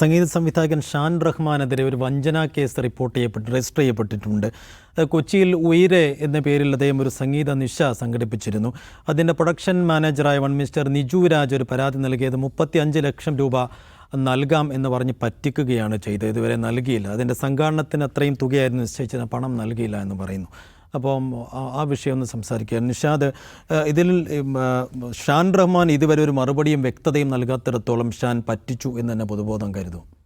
സംഗീത സംവിധായകൻ ഷാൻ റഹ്മാനെതിരെ ഒരു വഞ്ചനാ കേസ് റിപ്പോർട്ട് ചെയ്യപ്പെട്ട് രജിസ്റ്റർ ചെയ്യപ്പെട്ടിട്ടുണ്ട്. കൊച്ചിയിൽ ഉയരെ എന്ന പേരിൽ അദ്ദേഹം ഒരു സംഗീത നിശ സംഘടിപ്പിച്ചിരുന്നു. അതിന്റെ പ്രൊഡക്ഷൻ മാനേജറായ വൺ മിസ്റ്റർ നിജു രാജ് ഒരു പരാതി നൽകിയത് മുപ്പത്തി അഞ്ച് ലക്ഷം രൂപ നൽകാം എന്ന് പറഞ്ഞ് പറ്റിക്കുകയാണ് ചെയ്തത്. ഇതുവരെ നൽകിയില്ല. അതിന്റെ സംഘാടനത്തിന് അത്രയും തുകയായിരുന്നു നിശ്ചയിച്ചത്. പണം നൽകിയില്ല എന്ന് പറയുന്നു. അപ്പം ആ- വിഷയം ഒന്ന് സംസാരിക്കുക നിഷാദ് ഇതിൽ ഷാൻ റഹ്മാൻ ഇതുവരെ ഒരു മറുപടിയും വ്യക്തതയും നൽകാത്തിടത്തോളം ഷാൻ പറ്റിച്ചു എന്ന് തന്നെ പൊതുബോധം കരുതും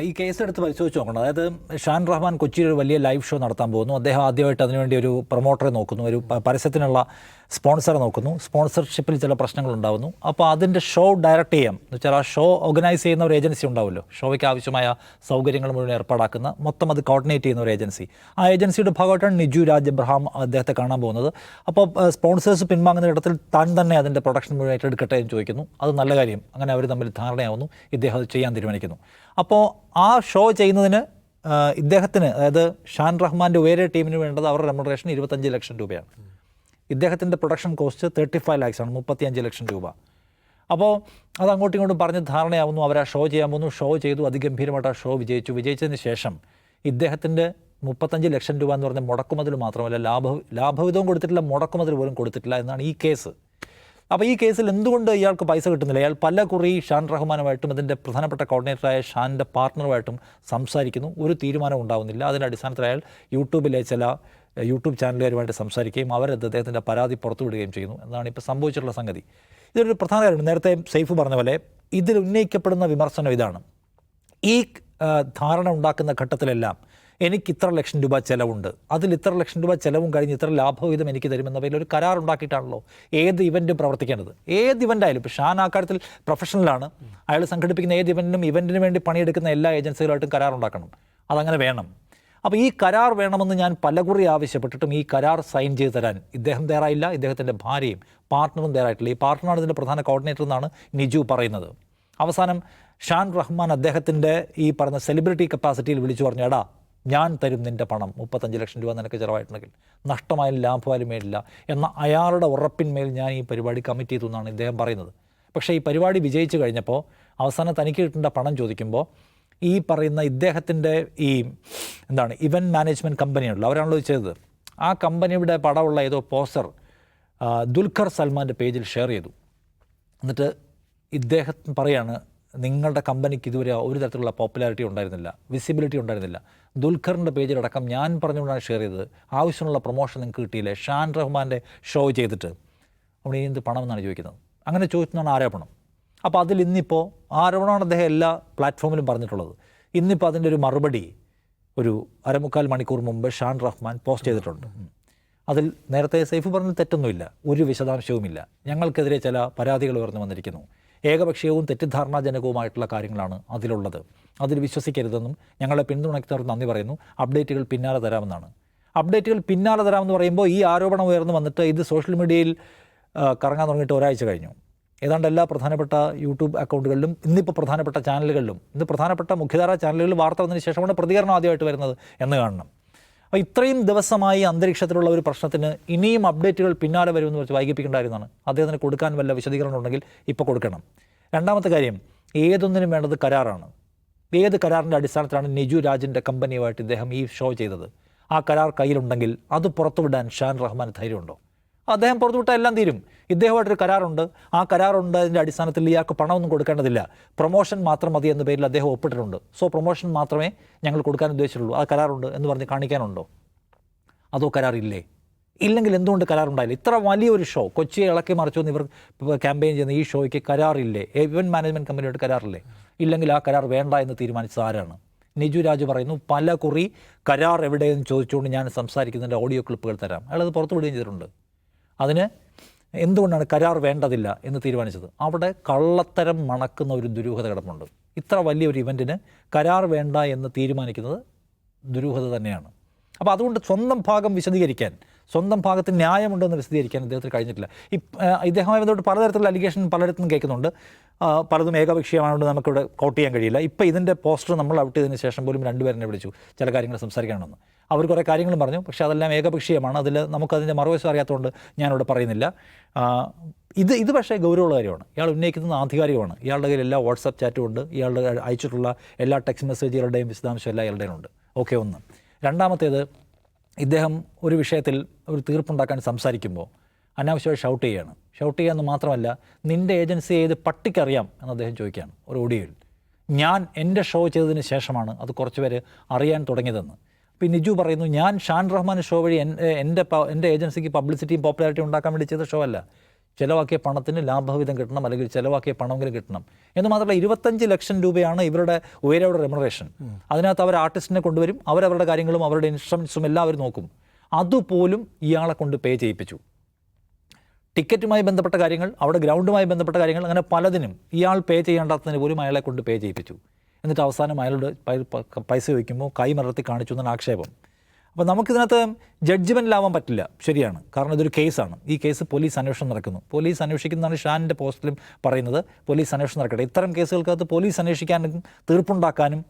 ഈ കേസ് എടുത്ത് പരിശോധിച്ച് നോക്കണം. അതായത് ഷാൻ റഹ്മാൻ കൊച്ചിയിൽ ഒരു വലിയ ലൈവ് ഷോ നടത്താൻ പോകുന്നു. അദ്ദേഹം ആദ്യമായിട്ട് അതിനുവേണ്ടി ഒരു പ്രൊമോട്ടറെ നോക്കുന്നു. ഒരു പരസ്യത്തിനുള്ള സ്പോൺസറെ നോക്കുന്നു. സ്പോൺസർഷിപ്പിൽ ചില പ്രശ്നങ്ങൾ ഉണ്ടാകുന്നു അപ്പോൾ അതിന്റെ ഷോ ഡയറക്റ്റ് ചെയ്യാം. എന്ന് വെച്ചാൽ ആ ഷോ ഓർഗനൈസ് ചെയ്യുന്ന ഒരു ഏജൻസി ഉണ്ടാവുമല്ലോ. ഷോയ്ക്ക് ആവശ്യമായ സൗകര്യങ്ങൾ മുഴുവൻ ഏർപ്പാടാക്കുന്ന മൊത്തം അത് കോർഡിനേറ്റ് ചെയ്യുന്ന ഒരു ഏജൻസി. ആ ഏജൻസിയുടെ ഭാഗമായിട്ടാണ് നിജു രാജ് എബ്രഹാം അദ്ദേഹത്തെ കാണാൻ പോകുന്നത്. അപ്പോൾ സ്പോൺസേഴ്സ് പിൻവാങ്ങുന്ന ഇടത്തിൽ താൻ തന്നെ അതിന്റെ പ്രൊഡക്ഷൻ മുഴുവൻ ഏറ്റെടുക്കട്ടെ എന്ന് ചോദിക്കുന്നു. അത് നല്ല കാര്യം. അങ്ങനെ അവർ തമ്മിൽ ധാരണയാവുന്നു. ഇദ്ദേഹം അത് ചെയ്യാൻ തീരുമാനിക്കുന്നു. അപ്പോൾ ആ ഷോ ചെയ്യുന്നതിന് ഇദ്ദേഹത്തിന് അതായത് ഷാൻ റഹ്മാന്റെ വേറെ ടീമിന് വേണ്ടത് അവരുടെ റെമുനറേഷൻ ഇരുപത്തഞ്ച് ലക്ഷം രൂപയാണ്. ഇദ്ദേഹത്തിന്റെ production cost thirty five lakhs ആണ് മുപ്പത്തിയഞ്ച് ലക്ഷം രൂപ. അപ്പോൾ അത് അങ്ങോട്ടും ഇങ്ങോട്ടും പറഞ്ഞ് ധാരണയാവുന്നു അവർ ആ ഷോ ചെയ്യാൻ പോകുന്നു ഷോ ചെയ്തു അതിഗംഭീരമായിട്ട് ആ ഷോ വിജയിച്ചു. വിജയിച്ചതിന് ശേഷം ഇദ്ദേഹത്തിന്റെ മുപ്പത്തഞ്ച് ലക്ഷം രൂപ എന്ന് പറഞ്ഞ മുടക്കുമതിൽ മാത്രമല്ല ലാഭ ലാഭവിധവും കൊടുത്തിട്ടില്ല മുടക്കുമതിൽ പോലും കൊടുത്തിട്ടില്ല എന്നാണ് ഈ കേസ് അപ്പോൾ ഈ കേസിൽ എന്തുകൊണ്ട് ഇയാൾക്ക് പൈസ കിട്ടുന്നില്ല? ഇയാൾ പല കുറി ഷാൻ റഹ്മാനുമായിട്ടും അതിന്റെ പ്രധാനപ്പെട്ട കോർഡിനേറ്ററായ ഷാന്റെ പാർട്ണറുമായിട്ടും സംസാരിക്കുന്നു. ഒരു തീരുമാനം ഉണ്ടാവുന്നില്ല. അതിന്റെ അടിസ്ഥാനത്തിൽ അയാൾ യൂട്യൂബിലെ ചില യൂട്യൂബ് ചാനലുകാരുമായിട്ട് സംസാരിക്കുകയും അവർ അദ്ദേഹത്തിന്റെ പരാതി പുറത്തുവിടുകയും ചെയ്യുന്നു എന്നാണ് ഇപ്പോൾ സംഭവിച്ചിട്ടുള്ള സംഗതി. ഇതൊരു പ്രധാന കാര്യമാണ് നേരത്തെ സൈഫ് പറഞ്ഞ പോലെ ഇതിൽ ഉന്നയിക്കപ്പെടുന്ന വിമർശനം ഇതാണ്. ഈ ധാരണ ഉണ്ടാക്കുന്ന ഘട്ടത്തിലെല്ലാം എനിക്ക് ഇത്ര ലക്ഷം രൂപ ചിലവുണ്ട്. അതിൽ ഇത്ര ലക്ഷം രൂപ ചിലവും കഴിഞ്ഞ് ഇത്ര ലാഭവിഹിതം എനിക്ക് തരുമെന്ന പേരിൽ ഒരു കരാർ ഉണ്ടാക്കിയിട്ടാണല്ലോ ഏത് ഇവന്റും പ്രവർത്തിക്കേണ്ടത്? ഏത് ഇവന്റ് ആയാലും ഇപ്പോൾ ഷാൻ ആ കാര്യത്തിൽ പ്രൊഫഷണലാണ്. അയാൾ സംഘടിപ്പിക്കുന്ന ഏത് ഇവന്റിനും ഇവന്റിന് വേണ്ടി പണിയെടുക്കുന്ന എല്ലാ ഏജൻസികളായിട്ടും കരാർ ഉണ്ടാക്കണം. അതങ്ങനെ വേണം. അപ്പോൾ ഈ കരാർ വേണമെന്ന് ഞാൻ പലകുറി ആവശ്യപ്പെട്ടിട്ടും ഈ കരാർ സൈൻ ചെയ്ത് തരാൻ ഇദ്ദേഹം തയ്യാറായില്ല ഇദ്ദേഹത്തിന്റെ ഭാര്യയും പാർട്ട്ണറും തയ്യാറായിട്ടില്ല. ഈ പാർട്ട്ണറാണ് ഇതിന്റെ പ്രധാന കോർഡിനേറ്റർ എന്നാണ് നിജു പറയുന്നത്. അവസാനം ഷാൻ റഹ്മാൻ അദ്ദേഹത്തിന്റെ ഈ പറഞ്ഞ സെലിബ്രിറ്റി കപ്പാസിറ്റിയിൽ വിളിച്ചു പറഞ്ഞു എടാ ഞാൻ തരും നിന്റെ പണം മുപ്പത്തഞ്ച് ലക്ഷം രൂപ നിനക്ക് ചിലവായിട്ടുണ്ടെങ്കിൽ. നഷ്ടമായാലും ലാഭമായാലും മേലില്ല. എന്ന അയാളുടെ ഉറപ്പിന്മേൽ ഞാൻ ഈ പരിപാടി കമ്മിറ്റ് ചെയ്തു എന്നാണ് ഇദ്ദേഹം പറയുന്നത്. പക്ഷേ ഈ പരിപാടി വിജയിച്ചു കഴിഞ്ഞപ്പോൾ അവസാനം തനിക്ക് കിട്ടേണ്ട പണം ചോദിക്കുമ്പോൾ ഈ പറയുന്ന ഇദ്ദേഹത്തിന്റെ ഈ എന്താണ് ഇവന്റ് മാനേജ്മെന്റ് കമ്പനിയുണ്ടല്ലോ അവരാണല്ലോ ചെയ്തത്. ആ കമ്പനിയുടെ പടമുള്ള ഏതോ പോസ്റ്റർ ദുൽഖർ സൽമാന്റെ പേജിൽ ഷെയർ ചെയ്തു. എന്നിട്ട് ഇദ്ദേഹം പറയാണ് നിങ്ങളുടെ കമ്പനിക്ക് ഇതുവരെ ഒരു തരത്തിലുള്ള പോപ്പുലാരിറ്റി ഉണ്ടായിരുന്നില്ല വിസിബിലിറ്റി ഉണ്ടായിരുന്നില്ല. ദുൽഖറിന്റെ പേജിലടക്കം ഞാൻ പറഞ്ഞുകൊണ്ടാണ് ഷെയർ ചെയ്തത്. ആവശ്യമുള്ള പ്രൊമോഷൻ നിങ്ങൾക്ക് കിട്ടിയില്ലേ? ഷാൻ റഹ്മാന്റെ ഷോ ചെയ്തിട്ട്. അവിടെ എന്ത് പണമെന്നാണ് ചോദിക്കുന്നത്? അങ്ങനെ ചോദിക്കുന്നതാണ് ആരോപണം. അപ്പോൾ അതിൽ ഇന്നിപ്പോൾ ആരോപണമാണ് അദ്ദേഹം എല്ലാ പ്ലാറ്റ്ഫോമിലും പറഞ്ഞിട്ടുള്ളത്. ഇന്നിപ്പോൾ അതിന്റെ ഒരു മറുപടി ഒരു അരമുക്കാൽ മണിക്കൂർ മുമ്പ് ഷാൻ റഹ്മാൻ പോസ്റ്റ് ചെയ്തിട്ടുണ്ട്. അതിൽ നേരത്തെ സൈഫ് പറഞ്ഞ തെറ്റൊന്നുമില്ല. ഒരു വിശദാംശവുമില്ല. ഞങ്ങൾക്കെതിരെ ചില പരാതികൾ ഉയർന്നു വന്നിരിക്കുന്നു. ഏകപക്ഷീയവും തെറ്റിദ്ധാരണാജനകവുമായിട്ടുള്ള കാര്യങ്ങളാണ് അതിലുള്ളത്. അതിൽ വിശ്വസിക്കരുതെന്നും ഞങ്ങളെ പിന്തുണയ്ക്കുന്നവർ നന്ദി പറയുന്നു. അപ്ഡേറ്റുകൾ പിന്നാലെ തരാമെന്നാണ്. അപ്ഡേറ്റുകൾ പിന്നാലെ തരാമെന്ന് പറയുമ്പോൾ ഈ ആരോപണം ഉയർന്നു വന്നിട്ട് ഇത് സോഷ്യൽ മീഡിയയിൽ കറങ്ങാൻ തുടങ്ങിയിട്ട് ഒരാഴ്ച കഴിഞ്ഞു. ഏതാണ്ട് എല്ലാ പ്രധാനപ്പെട്ട യൂട്യൂബ് അക്കൗണ്ടുകളിലും ഇന്നിപ്പോൾ പ്രധാനപ്പെട്ട ചാനലുകളിലും ഇന്ന് പ്രധാനപ്പെട്ട മുഖ്യധാര ചാനലുകളിൽ വാർത്ത വന്നതിന് ശേഷമാണ് പ്രതികരണം ആദ്യമായിട്ട് വരുന്നത് എന്ന് കാണണം. അപ്പോൾ ഇത്രയും ദിവസമായി അന്തരീക്ഷത്തിലുള്ള ഒരു പ്രശ്നത്തിന് ഇനിയും അപ്ഡേറ്റുകൾ പിന്നാലെ വരുമെന്ന് വെച്ച് വൈകിപ്പിക്കേണ്ടായിരുന്നതാണ് അദ്ദേഹത്തിന് കൊടുക്കാൻ വല്ല വിശദീകരണം ഉണ്ടെങ്കിൽ ഇപ്പോൾ കൊടുക്കണം. രണ്ടാമത്തെ കാര്യം ഏതൊന്നിനും വേണ്ടത് കരാറാണ്. ഏത് കരാറിന്റെ അടിസ്ഥാനത്തിലാണ് നിജു രാജിന്റെ കമ്പനിയുമായിട്ട് ഇദ്ദേഹം ഈ ഷോ ചെയ്തത്? ആ കരാർ കയ്യിലുണ്ടെങ്കിൽ അത് പുറത്തുവിടാൻ ഷാൻ റഹ്മാൻ ധൈര്യമുണ്ടോ? അദ്ദേഹം പുറത്തുവിട്ടാൽ എല്ലാം തീരും. ഇദ്ദേഹമായിട്ടൊരു കരാറുണ്ട്. ആ കരാറുണ്ട്. അതിന്റെ അടിസ്ഥാനത്തിൽ ഇയാൾക്ക് പണമൊന്നും കൊടുക്കേണ്ടതില്ല. പ്രൊമോഷൻ മാത്രം മതി എന്ന പേരിൽ അദ്ദേഹം ഒപ്പിട്ടിട്ടുണ്ട്. സോ പ്രൊമോഷൻ മാത്രമേ ഞങ്ങൾ കൊടുക്കാൻ ഉദ്ദേശിച്ചുള്ളൂ. ആ കരാറുണ്ട് എന്ന് പറഞ്ഞ് കാണിക്കാനുണ്ടോ? അതോ കരാറില്ലേ? ഇല്ലെങ്കിൽ എന്തുകൊണ്ട് കരാറുണ്ടായില്ല? ഇത്ര വലിയൊരു ഷോ കൊച്ചിയെ ഇളക്കി മറിച്ചു എന്ന് ഇവർ ക്യാമ്പയിൻ ചെയ്യുന്ന ഈ ഷോയ്ക്ക് കരാറില്ലേ? Event management കമ്പനിയായിട്ട് കരാറില്ലേ? ഇല്ലെങ്കിൽ ആ കരാർ വേണ്ട എന്ന് തീരുമാനിച്ചത് ആരാണ്? നിജു രാജ് പറയുന്നു പല കുറി കരാർ എവിടെയെന്ന് ചോദിച്ചുകൊണ്ട് ഞാൻ സംസാരിക്കുന്നതിന്റെ ഓഡിയോ ക്ലിപ്പുകൾ തരാം. അയാളത് പുറത്തുവിടുകയും ചെയ്തിട്ടുണ്ട്. അതിന് എന്തുകൊണ്ടാണ് കരാർ വേണ്ടതില്ല എന്ന് തീരുമാനിച്ചത്? അവിടെ കള്ളത്തരം മണക്കുന്ന ഒരു ദുരൂഹത കിടപ്പുണ്ട്. ഇത്ര വലിയൊരു ഇവന്റിന് കരാർ വേണ്ട എന്ന് തീരുമാനിക്കുന്നത് ദുരൂഹത തന്നെയാണ്. അപ്പോൾ അതുകൊണ്ട് സ്വന്തം ഭാഗം വിശദീകരിക്കാൻ സ്വന്തം ഭാഗത്തിന് ന്യായമുണ്ടെന്ന് വിശദീകരിക്കാൻ അദ്ദേഹത്തിന് കഴിഞ്ഞിട്ടില്ല. ഈ ഇദ്ദേഹവുമായി ബന്ധപ്പെട്ട് പലതരത്തിലുള്ള അലിഗേഷൻ പലയിടത്തും കേൾക്കുന്നുണ്ട്. പലതും ഏകപക്ഷീയമായതുകൊണ്ട് നമുക്കിവിടെ കോട്ട് ചെയ്യാൻ കഴിയില്ല. ഇപ്പോൾ ഇതിന്റെ പോസ്റ്റർ നമ്മൾ ഔട്ട് ചെയ്തതിന് ശേഷം പോലും രണ്ടുപേരെ വിളിച്ചു ചില കാര്യങ്ങൾ സംസാരിക്കാനുണ്ടെന്ന് അവർ കുറേ കാര്യങ്ങളും പറഞ്ഞു. പക്ഷെ അതെല്ലാം ഏകപക്ഷീയമാണ്. അതിൽ നമുക്കതിന്റെ മറുവശം അറിയാത്തതുകൊണ്ട് ഞാനിവിടെ പറയുന്നില്ല. ഇത് ഇത് പക്ഷേ ഗൗരവമുള്ള കാര്യമാണ്. ഇയാൾ ഉന്നയിക്കുന്നത് ആധികാരികമാണ്. ഇയാളുടെ കയ്യിൽ എല്ലാ വാട്സാപ്പ് ചാറ്റും ഉണ്ട്. ഇയാളുടെ അയച്ചിട്ടുള്ള എല്ലാ ടെക്സ്റ്റ് മെസ്സേജുകളുടെയും വിശദാംശം എല്ലാം ഇയാളുടെ ഉണ്ട് ഓക്കെ ഒന്ന്. രണ്ടാമത്തേത് ഇദ്ദേഹം ഒരു വിഷയത്തിൽ ഒരു തീർപ്പുണ്ടാക്കാൻ സംസാരിക്കുമ്പോൾ അനാവശ്യമായി ഷൗട്ട് ചെയ്യുകയാണ്. ഷൗട്ട് ചെയ്യാന്ന് മാത്രമല്ല നിന്റെ ഏജൻസി ഏത് പട്ടിക്കറിയാം എന്ന് അദ്ദേഹം ചോദിക്കുകയാണ് ഒരു ഓഡിയോയിൽ ഞാൻ എന്റെ ഷോ ചെയ്തതിന് ശേഷമാണ് അത് കുറച്ച് പേര് അറിയാൻ തുടങ്ങിയതെന്ന്. അപ്പോൾ ഈ നിജു പറയുന്നു ഞാൻ ഷാൻ റഹ്മാൻ ഷോ വഴി എൻ- എന്റെ എന്റെ ഏജൻസിക്ക് പബ്ലിസിറ്റിയും പോപ്പുലാരിറ്റിയും ഉണ്ടാക്കാൻ വേണ്ടി ചെയ്ത ഷോ അല്ല. ചിലവാക്കിയ പണത്തിന് ലാഭവിധം കിട്ടണം അല്ലെങ്കിൽ ചിലവാക്കിയ പണമെങ്കിലും കിട്ടണം. എന്ന് മാത്രമല്ല ഇരുപത്തഞ്ച് ലക്ഷം രൂപയാണ് ഇവരുടെ ഉയരയുടെ റെമുറേഷൻ അതിനകത്ത് അവർ ആർട്ടിസ്റ്റിനെ കൊണ്ടുവരും അവരവരുടെ കാര്യങ്ങളും അവരുടെ ഇൻസ്ട്രുമെൻസും എല്ലാം അവർ നോക്കും. അതുപോലും ഇയാളെ കൊണ്ട് പേ ചെയ്യിപ്പിച്ചു. ടിക്കറ്റുമായി ബന്ധപ്പെട്ട കാര്യങ്ങൾ അവിടെ ഗ്രൗണ്ടുമായി ബന്ധപ്പെട്ട കാര്യങ്ങൾ അങ്ങനെ പലതിനും ഇയാൾ പേ ചെയ്യേണ്ടാത്തതിന് പോലും അയാളെ കൊണ്ട് പേ ചെയ്യിപ്പിച്ചു. എന്നിട്ട് അവസാനം അയാളോട് പൈസ ചോദിക്കുമ്പോൾ കൈ മലർത്തി കാണിച്ചു എന്നാണ് ആക്ഷേപം. അപ്പോൾ നമുക്കിതിനകത്ത് ജഡ്ജ്മെന്റിലാവാൻ പറ്റില്ല. ശരിയാണ്. കാരണം ഇതൊരു കേസാണ്. ഈ കേസ് പോലീസ് അന്വേഷണം നടക്കുന്നു. പോലീസ് അന്വേഷിക്കുന്നതാണ് ഷാനിന്റെ പോസ്റ്റിലും പറയുന്നത്. പോലീസ് അന്വേഷണം നടക്കട്ടെ. ഇത്തരം കേസുകൾക്കകത്ത് പോലീസ് അന്വേഷിക്കാനും തീർപ്പുണ്ടാക്കാനും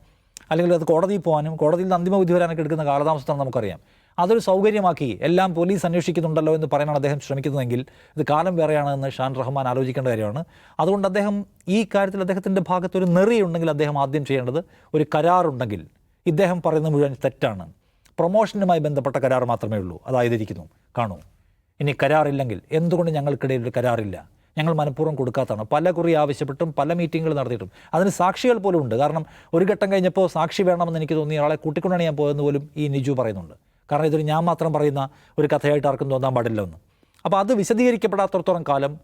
അല്ലെങ്കിൽ അത് കോടതിയിൽ പോകാനും കോടതിയിൽ അന്തിമ വിധി വരാനൊക്കെ എടുക്കുന്ന കാലതാമസത്താണ് നമുക്കറിയാം. അതൊരു സൗകര്യമാക്കി എല്ലാം പോലീസ് അന്വേഷിക്കുന്നുണ്ടല്ലോ എന്ന് പറയാനാണ് അദ്ദേഹം ശ്രമിക്കുന്നതെങ്കിൽ ഇത് കാലം വേറെയാണെന്ന് ഷാൻ റഹ്മാൻ ആലോചിക്കേണ്ട കാര്യമാണ്. അതുകൊണ്ട് അദ്ദേഹം ഈ കാര്യത്തിൽ അദ്ദേഹത്തിന്റെ ഭാഗത്ത് ഒരു നെറിയുണ്ടെങ്കിൽ അദ്ദേഹം ആദ്യം ചെയ്യേണ്ടത് ഒരു കരാറുണ്ടെങ്കിൽ ഇദ്ദേഹം പറയുന്നത് മുഴുവൻ തെറ്റാണ്. പ്രൊമോഷനുമായി ബന്ധപ്പെട്ട കരാർ മാത്രമേ ഉള്ളൂ. അതായതിരിക്കുന്നു. കാണൂ. ഇനി കരാറില്ലെങ്കിൽ എന്തുകൊണ്ട് ഞങ്ങൾക്കിടയിൽ ഒരു കരാറില്ല? ഞങ്ങൾ മനഃപൂർവം കൊടുക്കാത്തതാണ്. പല കുറി ആവശ്യപ്പെട്ടും പല മീറ്റിങ്ങുകൾ നടത്തിയിട്ടും. അതിന് സാക്ഷികൾ പോലും ഉണ്ട്. കാരണം ഒരു ഘട്ടം കഴിഞ്ഞപ്പോൾ സാക്ഷി വേണമെന്ന് എനിക്ക് തോന്നി ആളെ കൂട്ടിക്കൊണ്ടാണ് ഞാൻ പോയതെന്ന് പോലും ഈ നിജു പറയുന്നുണ്ട്. കാരണം ഇതൊരു ഞാൻ മാത്രം പറയുന്ന ഒരു കഥയായിട്ട് ആർക്കും തോന്നാൻ പാടില്ല എന്ന്. അപ്പോൾ അത് വിശദീകരിക്കപ്പെടാത്തടത്തോളം കാലം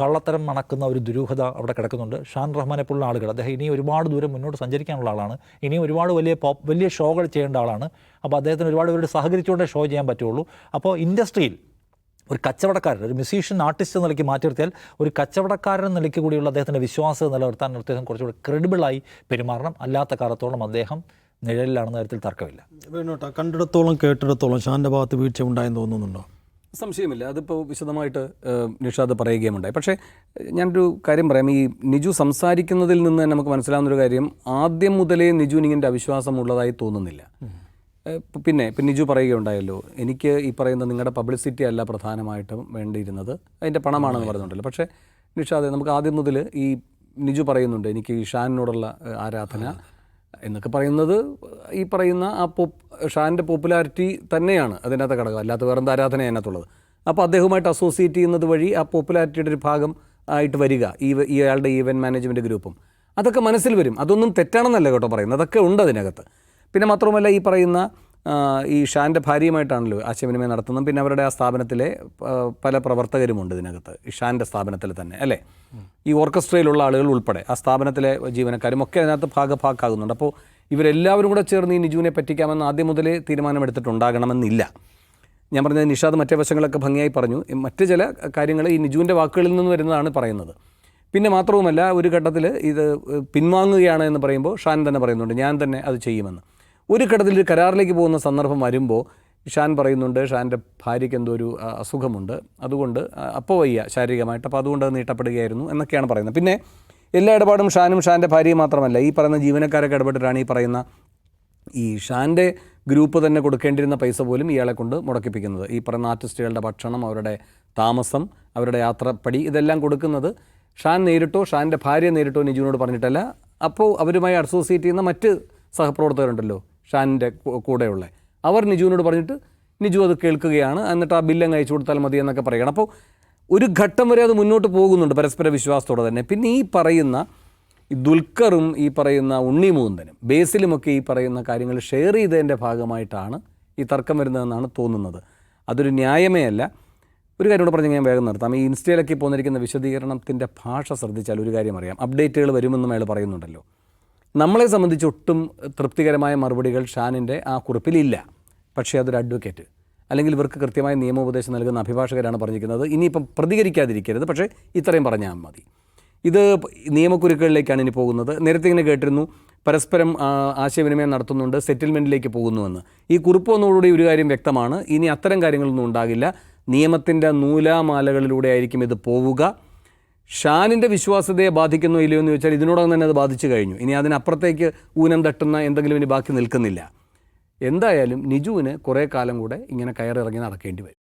കള്ളത്തരം മണക്കുന്ന ഒരു ദുരൂഹത അവിടെ കിടക്കുന്നുണ്ട്. ഷാൻ റഹ്മാനെ പോലുള്ള ആളുകൾ അദ്ദേഹം ഇനി ഒരുപാട് ദൂരം മുന്നോട്ട് സഞ്ചരിക്കാനുള്ള ആളാണ്. ഇനിയും ഒരുപാട് വലിയ പോപ്പ് വലിയ ഷോകൾ ചെയ്യേണ്ട ആളാണ്. അപ്പോൾ അദ്ദേഹത്തിന് ഒരുപാട് പേരോട് സഹകരിച്ചുകൊണ്ടേ ഷോ ചെയ്യാൻ പറ്റുള്ളൂ. അപ്പോൾ ഇൻഡസ്ട്രിയിൽ ഒരു കച്ചവടക്കാരൻ ഒരു മ്യൂസീഷ്യൻ ആർട്ടിസ്റ്റ് എന്ന നിലയ്ക്ക് മാറ്റി നിർത്തിയാൽ ഒരു കച്ചവടക്കാരൻ എന്ന നിലയ്ക്ക് കൂടിയുള്ള അദ്ദേഹത്തിന്റെ വിശ്വാസം നിലനിർത്താൻ അദ്ദേഹം കുറച്ചുകൂടി ക്രെഡിബിളായി പെരുമാറണം. അല്ലാത്ത കാലത്തോളം അദ്ദേഹം നിഴലിലാണെന്ന കാര്യത്തിൽ തർക്കമില്ല. വേണോട്ടാ കണ്ടിടത്തോളം കേട്ടിടത്തോളം ഷാന്റെ ഭാഗത്ത് വീഴ്ച ഉണ്ടായെന്ന് തോന്നുന്നുണ്ടോ? സംശയമില്ല. അതിപ്പോൾ വിശദമായിട്ട് നിഷാദ് പറയുകയുമുണ്ടായി. പക്ഷേ ഞാനൊരു കാര്യം പറയാം. ഈ നിജു സംസാരിക്കുന്നതിൽ നിന്ന് തന്നെ നമുക്ക് മനസ്സിലാവുന്നൊരു കാര്യം ആദ്യം മുതലേ നിജു നിങ്ങന്റെ അവിശ്വാസം ഉള്ളതായി തോന്നുന്നില്ല. പിന്നെ ഇപ്പം നിജു പറയുകയുണ്ടായല്ലോ എനിക്ക് ഈ പറയുന്ന നിങ്ങളുടെ പബ്ലിസിറ്റി അല്ല പ്രധാനമായിട്ടും വേണ്ടിയിരുന്നത്. അതിന്റെ പണമാണെന്ന് പറയുന്നുണ്ടല്ലോ പക്ഷേ നിഷാദ് നമുക്ക് ആദ്യം മുതൽ ഈ നിജു പറയുന്നുണ്ട് എനിക്ക് ഈ ഷാനിനോടുള്ള ആരാധന എന്നൊക്കെ പറയുന്നത് ഈ പറയുന്ന ആ പോപ്പ് ഷാന്റെ പോപ്പുലാരിറ്റി തന്നെയാണ് അതിനകത്ത് ഘടകം. അല്ലാത്ത വേറെന്ത് ആരാധന അതിനകത്തുള്ളത്? അപ്പോൾ അദ്ദേഹവുമായിട്ട് അസോസിയേറ്റ് ചെയ്യുന്നത് വഴി ആ പോപ്പുലാരിറ്റിയുടെ ഒരു ഭാഗം ആയിട്ട് വരിക ഈ ഇയാളുടെ ഈവന്റ് മാനേജ്മെന്റ് ഗ്രൂപ്പും. അതൊക്കെ മനസ്സിൽ വരും. അതൊന്നും തെറ്റാണെന്നല്ല കേട്ടോ പറയുന്നത്. അതൊക്കെ ഉണ്ട് അതിനകത്ത്. പിന്നെ മാത്രമല്ല ഈ പറയുന്ന ഈ ഷാന്റെ ഭാര്യയുമായിട്ടാണല്ലോ ആശയവിനിമയം നടത്തുന്നത്. പിന്നെ അവരുടെ ആ സ്ഥാപനത്തിലെ പല പ്രവർത്തകരുമുണ്ട് ഇതിനകത്ത്. ഈ ഷാന്റെ സ്ഥാപനത്തിൽ തന്നെ അല്ലേ? ഈ ഓർക്കസ്ട്രയിലുള്ള ആളുകൾ ഉൾപ്പെടെ ആ സ്ഥാപനത്തിലെ ജീവനക്കാരും ഒക്കെ അതിനകത്ത് ഭാഗഭാക്കാകുന്നുണ്ട്. അപ്പോൾ ഇവരെല്ലാവരും കൂടെ ചേർന്ന് ഈ നിജുവിനെ പറ്റിക്കാമെന്ന് ആദ്യം മുതലേ തീരുമാനമെടുത്തിട്ടുണ്ടാകണമെന്നില്ല. ഞാൻ പറഞ്ഞത് നിഷാദ് മറ്റേ വശങ്ങളൊക്കെ ഭംഗിയായി പറഞ്ഞു. മറ്റ് ചില കാര്യങ്ങൾ ഈ നിജുവിന്റെ വാക്കുകളിൽ നിന്ന് വരുന്നതാണ് പറയുന്നത്. പിന്നെ മാത്രവുമല്ല ഒരു ഘട്ടത്തിൽ ഇത് പിൻവാങ്ങുകയാണ് എന്ന് പറയുമ്പോൾ ഷാൻ തന്നെ പറയുന്നുണ്ട് ഞാൻ തന്നെ അത് ചെയ്യുമെന്ന്. ഒരു ഘട്ടത്തിൽ ഒരു കരാറിലേക്ക് പോകുന്ന സന്ദർഭം വരുമ്പോൾ ഷാൻ പറയുന്നുണ്ട് ഷാന്റെ ഭാര്യയ്ക്ക് എന്തോ ഒരു അസുഖമുണ്ട്. അതുകൊണ്ട് അപ്പോൾ വയ്യ ശാരീരികമായിട്ട്. അപ്പോൾ അതുകൊണ്ട് അത് നീട്ടപ്പെടുകയായിരുന്നു എന്നൊക്കെയാണ് പറയുന്നത്. പിന്നെ എല്ലാ ഇടപാടും ഷാനും ഷാന്റെ ഭാര്യയും മാത്രമല്ല ഈ പറയുന്ന ജീവനക്കാരൊക്കെ ഇടപെട്ടിട്ടാണ് ഈ പറയുന്ന ഈ ഷാന്റെ ഗ്രൂപ്പ് തന്നെ കൊടുക്കേണ്ടിരുന്ന പൈസ പോലും ഇയാളെ കൊണ്ട് മുടക്കിപ്പിക്കുന്നത്. ഈ പറയുന്ന ആർട്ടിസ്റ്റുകളുടെ ഭക്ഷണം അവരുടെ താമസം അവരുടെ യാത്രപ്പടി ഇതെല്ലാം കൊടുക്കുന്നത് ഷാൻ നേരിട്ടോ ഷാന്റെ ഭാര്യ നേരിട്ടോ നിജുവിനോട് പറഞ്ഞിട്ടല്ല. അപ്പോൾ അവരുമായി അസോസിയേറ്റ് ചെയ്യുന്ന മറ്റ് സഹപ്രവർത്തകരുണ്ടല്ലോ. ഷാനിന്റെ കൂടെയുള്ള. അവർ നിജുവിനോട് പറഞ്ഞിട്ട് നിജു അത് കേൾക്കുകയാണ്. എന്നിട്ട് ആ ബില്ലങ്ങ് അയച്ചു കൊടുത്താൽ മതി എന്നൊക്കെ പറയുകയാണ് അപ്പോൾ ഒരു ഘട്ടം വരെ അത് മുന്നോട്ട് പോകുന്നുണ്ട് പരസ്പര വിശ്വാസത്തോടെ തന്നെ. പിന്നെ ഈ പറയുന്ന ഈ ദുൽഖറും ഈ പറയുന്ന ഉണ്ണി മുകുന്ദനും ബേസിലുമൊക്കെ ഈ പറയുന്ന കാര്യങ്ങൾ ഷെയർ ചെയ്തതിന്റെ ഭാഗമായിട്ടാണ് ഈ തർക്കം വരുന്നതെന്നാണ് തോന്നുന്നത്. അതൊരു ന്യായമേ അല്ല. ഒരു കാര്യം കൂടെ പറഞ്ഞ് ഞാൻ വേഗം നിർത്താം. ഈ ഇൻസ്റ്റയിലൊക്കെ പോന്നിരിക്കുന്ന വിശദീകരണത്തിന്റെ ഭാഷ ശ്രദ്ധിച്ചാൽ ഒരു കാര്യം അറിയാം. അപ്ഡേറ്റുകൾ വരുമെന്നും അയാൾ പറയുന്നുണ്ടല്ലോ. നമ്മളെ സംബന്ധിച്ച് ഒട്ടും തൃപ്തികരമായ മറുപടികൾ ഷാനിന്റെ ആ കുറിപ്പിലില്ല. പക്ഷേ അതൊരു അഡ്വക്കേറ്റ് അല്ലെങ്കിൽ ഇവർക്ക് കൃത്യമായ നിയമോപദേശം നൽകുന്ന അഭിഭാഷകരാണ് പറഞ്ഞിരിക്കുന്നത്. ഇനിയിപ്പം പ്രതികരിക്കാതിരിക്കരുത്. പക്ഷേ ഇത്രയും പറഞ്ഞാൽ മതി. ഇത് നിയമക്കുരുക്കുകളിലേക്കാണ് ഇനി പോകുന്നത്. നേരത്തെ ഇങ്ങനെ കേട്ടിരുന്നു പരസ്പരം ആശയവിനിമയം നടത്തുന്നുണ്ട് സെറ്റിൽമെന്റിലേക്ക് പോകുന്നുവെന്ന്. ഈ കുറിപ്പ് വന്നതോടുകൂടി ഒരു കാര്യം വ്യക്തമാണ്. ഇനി അത്തരം കാര്യങ്ങളൊന്നും ഉണ്ടാകില്ല. നിയമത്തിന്റെ നൂലാമാലകളിലൂടെ ആയിരിക്കും ഇത് പോവുക. ഷാനിന്റെ വിശ്വാസ്യതയെ ബാധിക്കുന്നു ഇല്ലയോ എന്ന് ചോദിച്ചാൽ ഇതിനോടകം തന്നെ അത് ബാധിച്ചു കഴിഞ്ഞു. ഇനി അതിനപ്പുറത്തേക്ക് ഊനം തട്ടുന്ന എന്തെങ്കിലും ഇനി ബാക്കി നിൽക്കുന്നില്ല. എന്തായാലും നിജുവിന് കുറേ കാലം കൂടെ ഇങ്ങനെ കയറിറങ്ങി നടക്കേണ്ടി വരും.